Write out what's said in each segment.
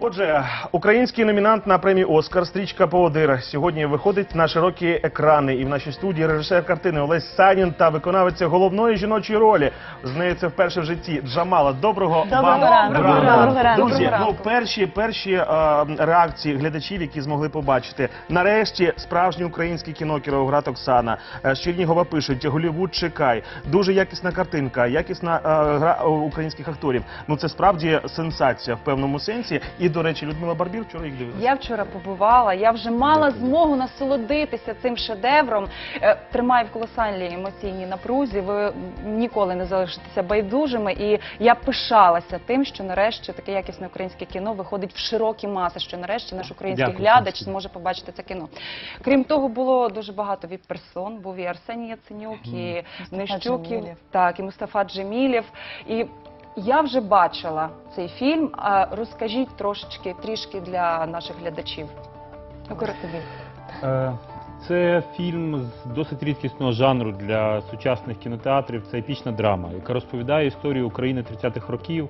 Отже, український номінант на премію Оскар стрічка Поводир сьогодні виходить на широкі екрани. І в нашій студії режисер картини Олесь Санін та виконавиця головної жіночої ролі. З нею це вперше в житті Джамала. Доброго Доброго вам ранку. ранку. Доброго ранку. Друзі, Доброго ну перші перші е, реакції глядачів, які змогли побачити. Нарешті справжнє українське кіно Кіровоград Оксана. Е, З Чернігова пишуть Голівуд чекай. Дуже якісна картинка, якісна е, гра е, українських акторів. Ну це справді сенсація в певному сенсі. І до речі, Людмила Барбір вчора їх дивилася. Я вчора побувала, я вже мала змогу насолодитися цим шедевром. Е, Тримає в колосальній емоційній напрузі. Ви ніколи не залишитеся байдужими. І я пишалася тим, що нарешті таке якісне українське кіно виходить в широкі маси. Що нарешті наш український Дякую, глядач зможе побачити це кіно. Крім того, було дуже багато віп-персон. Був і Арсеній Яценюк, і Нищук, і- так, і Мустафа Джемілєв. І я вже бачила цей фільм. А розкажіть трошечки, трішки для наших глядачів. Ну. Е, Це фільм з досить рідкісного жанру для сучасних кінотеатрів. Це епічна драма, яка розповідає історію України 30-х років,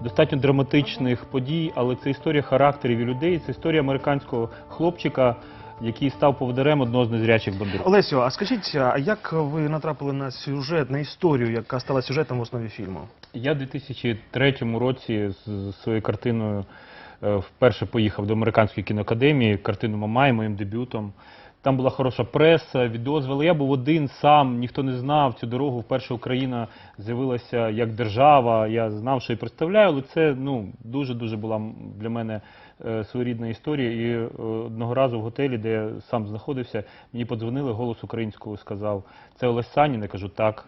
достатньо драматичних подій, але це історія характерів і людей. Це історія американського хлопчика, який став поводирем одного з незрячих бандитів. Олесю, а скажіть, а як ви натрапили на сюжет, на історію, яка стала сюжетом в основі фільму? Я в 2003 році з своєю картиною е, вперше поїхав до американської кіноакадемії, картину Мамай, моїм дебютом. Там була хороша преса, відозвали. Я був один сам, ніхто не знав цю дорогу. Вперше Україна з'явилася як держава. Я знав, що і представляю, але це ну дуже дуже була для мене е, своєрідна історія. І е, одного разу в готелі, де я сам знаходився, мені подзвонили голос українського сказав: це Олесь Санін. Я кажу, так.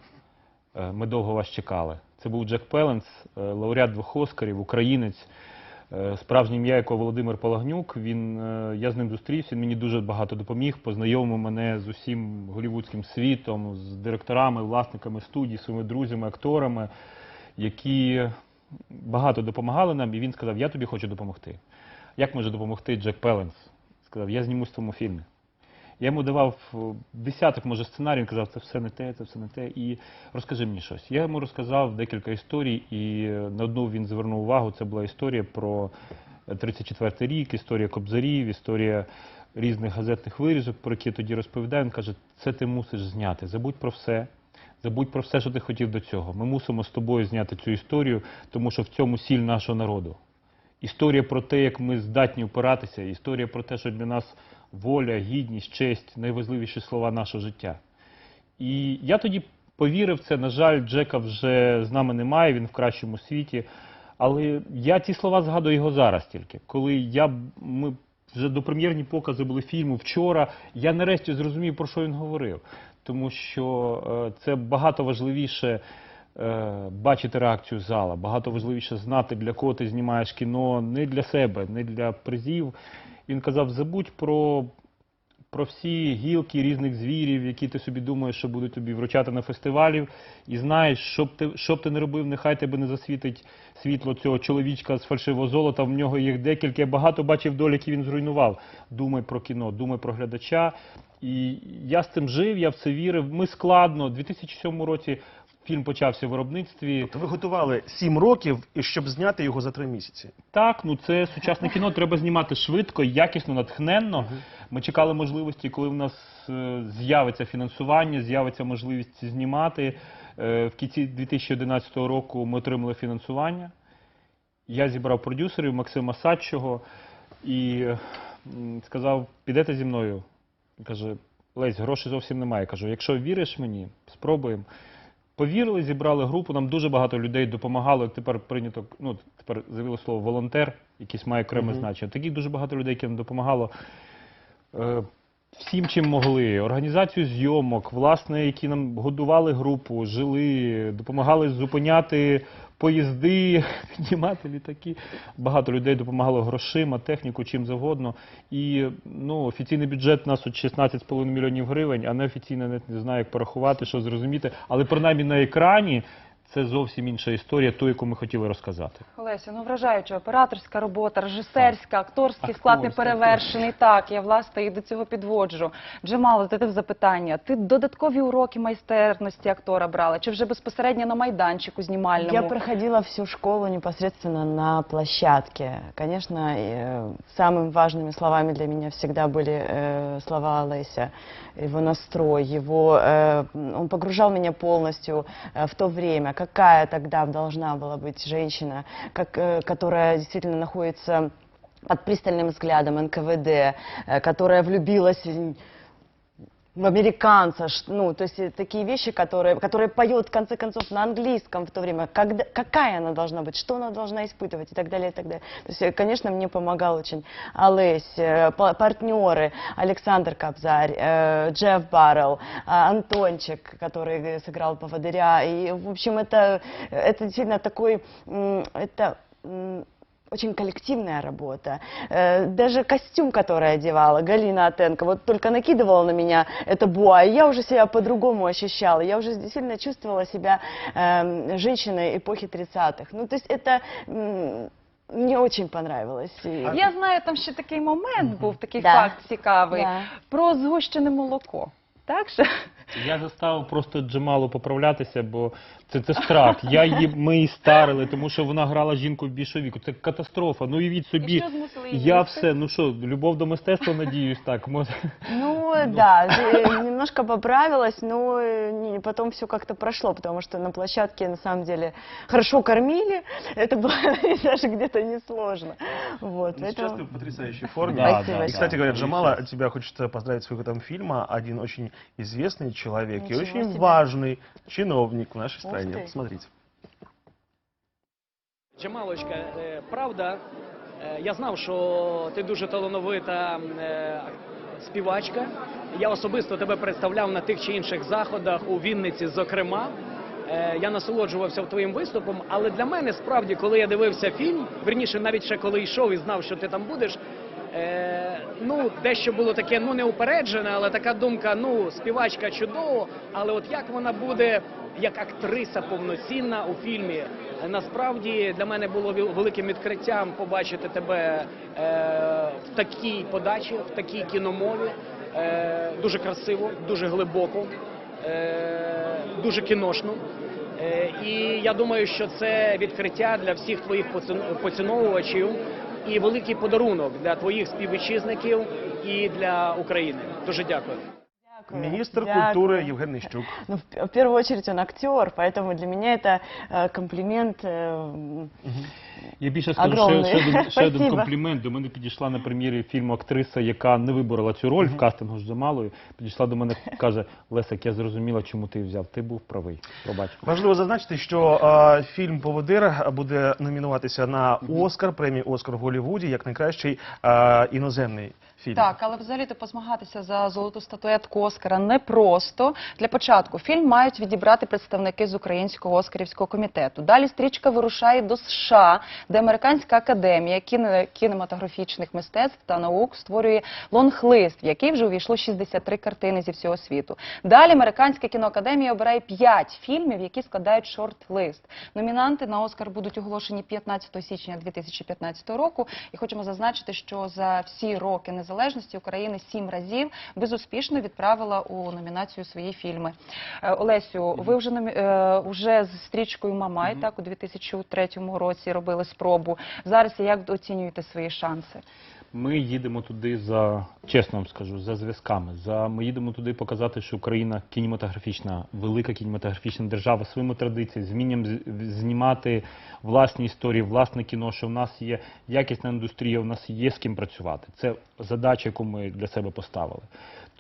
Е, Ми довго вас чекали. Це був Джек Пеленс, е, лауреат двох Оскарів, українець. Е, Справжнє ім'я якого Володимир Палагнюк. Він, е, я з ним зустрівся, він мені дуже багато допоміг, познайомив мене з усім голівудським світом, з директорами, власниками студій, своїми друзями, акторами, які багато допомагали нам. І він сказав: Я тобі хочу допомогти. Як може допомогти Джек Пеленс? Сказав, я знімусь в твоєму фільмі. Я йому давав е, десяток, може, сценарій, він казав, це все не те, це все не те. І розкажи мені щось. Я йому розказав декілька історій, і е, на одну він звернув увагу. Це була історія про 34-й рік, історія кобзарів, історія різних газетних вирізок, про які я тоді розповідаю. Він каже, це ти мусиш зняти. Забудь про все. Забудь про все, що ти хотів до цього. Ми мусимо з тобою зняти цю історію, тому що в цьому сіль нашого народу. Історія про те, як ми здатні опиратися, історія про те, що для нас воля, гідність, честь найважливіші слова нашого життя. І я тоді повірив це. На жаль, Джека вже з нами немає, він в кращому світі. Але я ці слова згадую його зараз тільки. Коли я ми вже до прем'єрні покази були фільму вчора, я нарешті зрозумів, про що він говорив. Тому що е, це багато важливіше бачити реакцію зала, багато важливіше знати, для кого ти знімаєш кіно, не для себе, не для призів. Він казав: забудь про про всі гілки різних звірів, які ти собі думаєш, що будуть тобі вручати на фестивалів, і знаєш, що б ти, що ти не робив, нехай тебе не засвітить світло цього чоловічка з фальшивого золота. В нього їх декілька. Я багато бачив доль, які він зруйнував. Думай про кіно, думай про глядача. І я з цим жив, я в це вірив. Ми складно. У 2007 році фільм почався в виробництві. То ви готували сім років, і щоб зняти його за три місяці. Так, ну це сучасне кіно, треба знімати швидко, якісно, натхненно. Ми чекали можливості, коли в нас е, з'явиться фінансування, з'явиться можливість знімати. Е, в кінці 2011 року ми отримали фінансування. Я зібрав продюсерів Максима Садчого і е, м, сказав: підете зі мною. Він каже, Лесь, грошей зовсім немає. Я кажу, якщо віриш мені, спробуємо. Повірили, зібрали групу, нам дуже багато людей допомагало. Тепер прийнято, ну тепер з'явило слово волонтер, якийсь має окреме Мгм. значення. Таких дуже багато людей, які нам допомагало. Е, всім, чим могли. Організацію зйомок, власне, які нам годували групу, жили, допомагали зупиняти поїзди, піднімати літаки. Багато людей допомагало грошима, техніку, чим завгодно. І ну, офіційний бюджет у нас от 16,5 мільйонів гривень, а неофіційно не знаю, як порахувати, що зрозуміти. Але принаймні на екрані це зовсім інша історія, ту, яку ми хотіли розказати. Олесю, ну вражаюча операторська робота, режисерська, акторський склад не Акторська, перевершений. Так, я власне і до цього підводжу. Джемало, ти запитання. Ти додаткові уроки майстерності актора брала? Чи вже безпосередньо на майданчику знімальному? Я проходила всю школу непосредственно на площадке. Конечно, э, самыми важными словами для меня всегда были э, слова Олеся, его настрой, его, э, он погружал меня полностью э, в то время, какая тогда должна была быть женщина, как, э, которая действительно находится под пристальным взглядом НКВД, э, которая влюбилась в в американца, ну, то есть э, такие вещи, которые, которые поет, в конце концов, на английском в то время, когда, какая она должна быть, что она должна испытывать и так далее, и так далее. То есть, э, конечно, мне помогал очень Олесь, э, па- партнеры, Александр Кобзарь, Джефф Баррелл, Антончик, который сыграл поводыря, и, в общем, это, это действительно такой, это очень коллективная работа. Э, Даже костюм, который я одевала, Галина Атенко, вот только накидывала на меня это буа, и я уже себя по-другому ощущала. Я уже действительно чувствовала себя эм, женщиной эпохи 30-х. Ну, то есть это м, мне очень понравилось. И- Я знаю, там ще такий момент був, такий Да. факт цікавий Да. про згущене молоко. Так що Я заставив просто Джамалу поправлятися, бо це, це страх. Я її, ми її старили, тому що вона грала жінку в більшого віку. Це катастрофа. Ну уявіть собі. І що змусили її Я їсти? все, ну що, любов до мистецтва, надіюсь, так. Може. Ну да, э, немножко поправилась, но э, не- потом все как-то прошло, потому что на площадке на самом деле хорошо кормили, это было даже где-то несложно. Вот, Ну, Сейчас поэтому- ты в потрясающей форме. Да, Спасибо. да, И, кстати да. говоря, Джамала, тебя хочется поздравить с выходом фильма. Один очень известный человек и Ничего очень себе. важный чиновник в нашей Ух стране. ты. Смотрите. Джамалочка, е, правда, е, я знав, що ти дуже талановита е, співачка. Я особисто тебе представляв на тих чи інших заходах у Вінниці, зокрема. Е, Я насолоджувався твоїм виступом, але для мене справді, коли я дивився фільм, верніше, навіть ще коли йшов і знав, що ти там будеш. Е, ну, дещо було таке, ну не упереджене, але така думка, ну, співачка чудово, але от як вона буде як актриса повноцінна у фільмі. Е, Насправді для мене було вел- великим відкриттям побачити тебе е, в такій подачі, в такій кіномові. Е, дуже красиво, дуже глибоко, дуже кіношно. Е, І я думаю, що це відкриття для всіх твоїх поцін- поціновувачів і великий подарунок для твоїх співвітчизників і для України. Дуже дякую. Дякую. Министр Дякую. культуры Евген Нищук. Ну, в, в первую очередь он актер, поэтому для меня это э, комплимент. э, Я більше скажу ще, Огромний. ще, один, ще один Спасибо. комплімент. До мене підійшла на прем'єрі фільму актриса, яка не виборола цю роль в кастингу з Джамалою. Підійшла до мене каже: Лесик, я зрозуміла, чому ти взяв. Ти був правий. Пробач. Важливо зазначити, що е, фільм Поводир буде номінуватися на Оскар, премію Оскар в Голлівуді як найкращий е, іноземний фільм. Так, але взагалі то позмагатися за золоту статуетку Оскара непросто. Для початку фільм мають відібрати представники з українського оскарівського комітету. Далі стрічка вирушає до США, де Американська академія кіне- кінематографічних мистецтв та наук створює лонг-лист, в який вже увійшло 63 картини зі всього світу. Далі Американська кіноакадемія обирає 5 фільмів, які складають шорт-лист. Номінанти на Оскар будуть оголошені 15 січня 2015 року. І хочемо зазначити, що за всі роки незалежності Україна сім разів безуспішно відправила у номінацію свої фільми. Е, Олесю, ви вже е, вже з стрічкою Мамай, так у 2003 році робили спробу. Зараз як оцінюєте свої шанси? Ми їдемо туди за, чесно вам скажу, за зв'язками. За ми їдемо туди показати, що Україна кінематографічна, велика кінематографічна держава своїми традиціями, змінням знімати власні історії, власне кіно, що в нас є якісна індустрія, у нас є з ким працювати. Це задача, яку ми для себе поставили.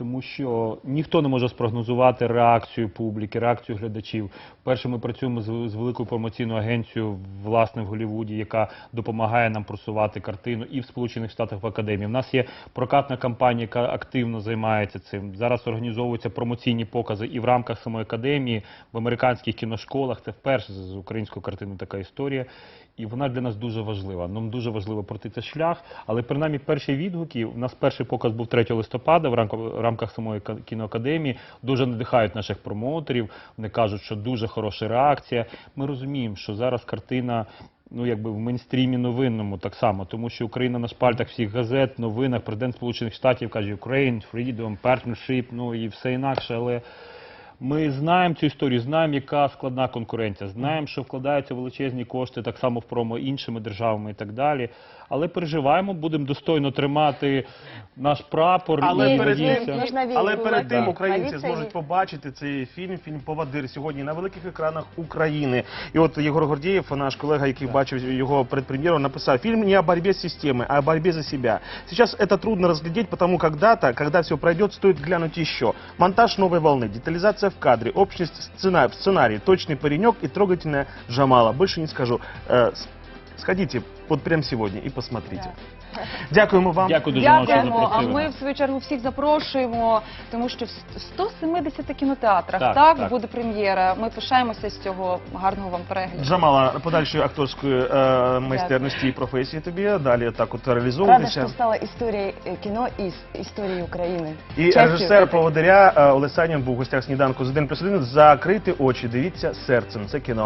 Тому що ніхто не може спрогнозувати реакцію публіки, реакцію глядачів. Перше, ми працюємо з, з великою промоційною агенцією, власне, в Голлівуді. Яка допомагає нам просувати картину і в Сполучених Штатах в академії. У нас є прокатна компанія, яка активно займається цим. Зараз організовуються промоційні покази і в рамках самої академії, в американських кіношколах. Це вперше з українською картиною така історія. І вона для нас дуже важлива. Нам дуже важливо пройти цей шлях. Але принаймні перші відгуки. У нас перший показ був 3 листопада в рамках, рамках самої кіноакадемії. Дуже надихають наших промоутерів. Вони кажуть, що дуже хороша реакція. Ми розуміємо, що зараз картина. Ну, якби в мейнстрімі новинному так само, тому що Україна на шпальтах всіх газет, новинах, президент Сполучених Штатів каже Ukraine, Freedom, Partnership, ну і все інакше, але ми знаємо цю історію, знаємо, яка складна конкуренція, знаємо, що вкладаються величезні кошти так само в промо іншими державами і так далі. Але переживаємо, будемо достойно тримати наш прапор Але і перед тим, але перед тим українці зможуть побачити цей фільм, фільм Повадир сьогодні на великих екранах України. І от Єгор Гордієв, наш колега, який бачив його предпрем'єру, написав: фильм не о борьбе с системой, а о борьбе за себя. Сейчас это трудно разглядеть, потому когда-то, когда все пройдет, стоит глянуть еще. Монтаж новой волны, детализация в кадре, общность сцена, в сценарии, точный паренек и трогательная Джамала. Больше не скажу. Э, Сходите вот прямо сегодня и посмотрите. Дякуємо вам. Дякую дуже вам, що Дякуємо. А запросили. ми в свою чергу всіх запрошуємо, тому що в 170 кінотеатрах Так, так, так. буде прем'єра. Ми пишаємося з цього гарного вам перегляду. Джамала, подальшої акторської е, майстерності і професії тобі. Далі так от Рада, реалізовуватися. что стала историей э, кино и с- историей Украины. І Частью режисер этой поводиря е, Олег Санін був у гостях сніданку з 1 плюс 1. Закрити очі, дивіться серцем. Це кіно.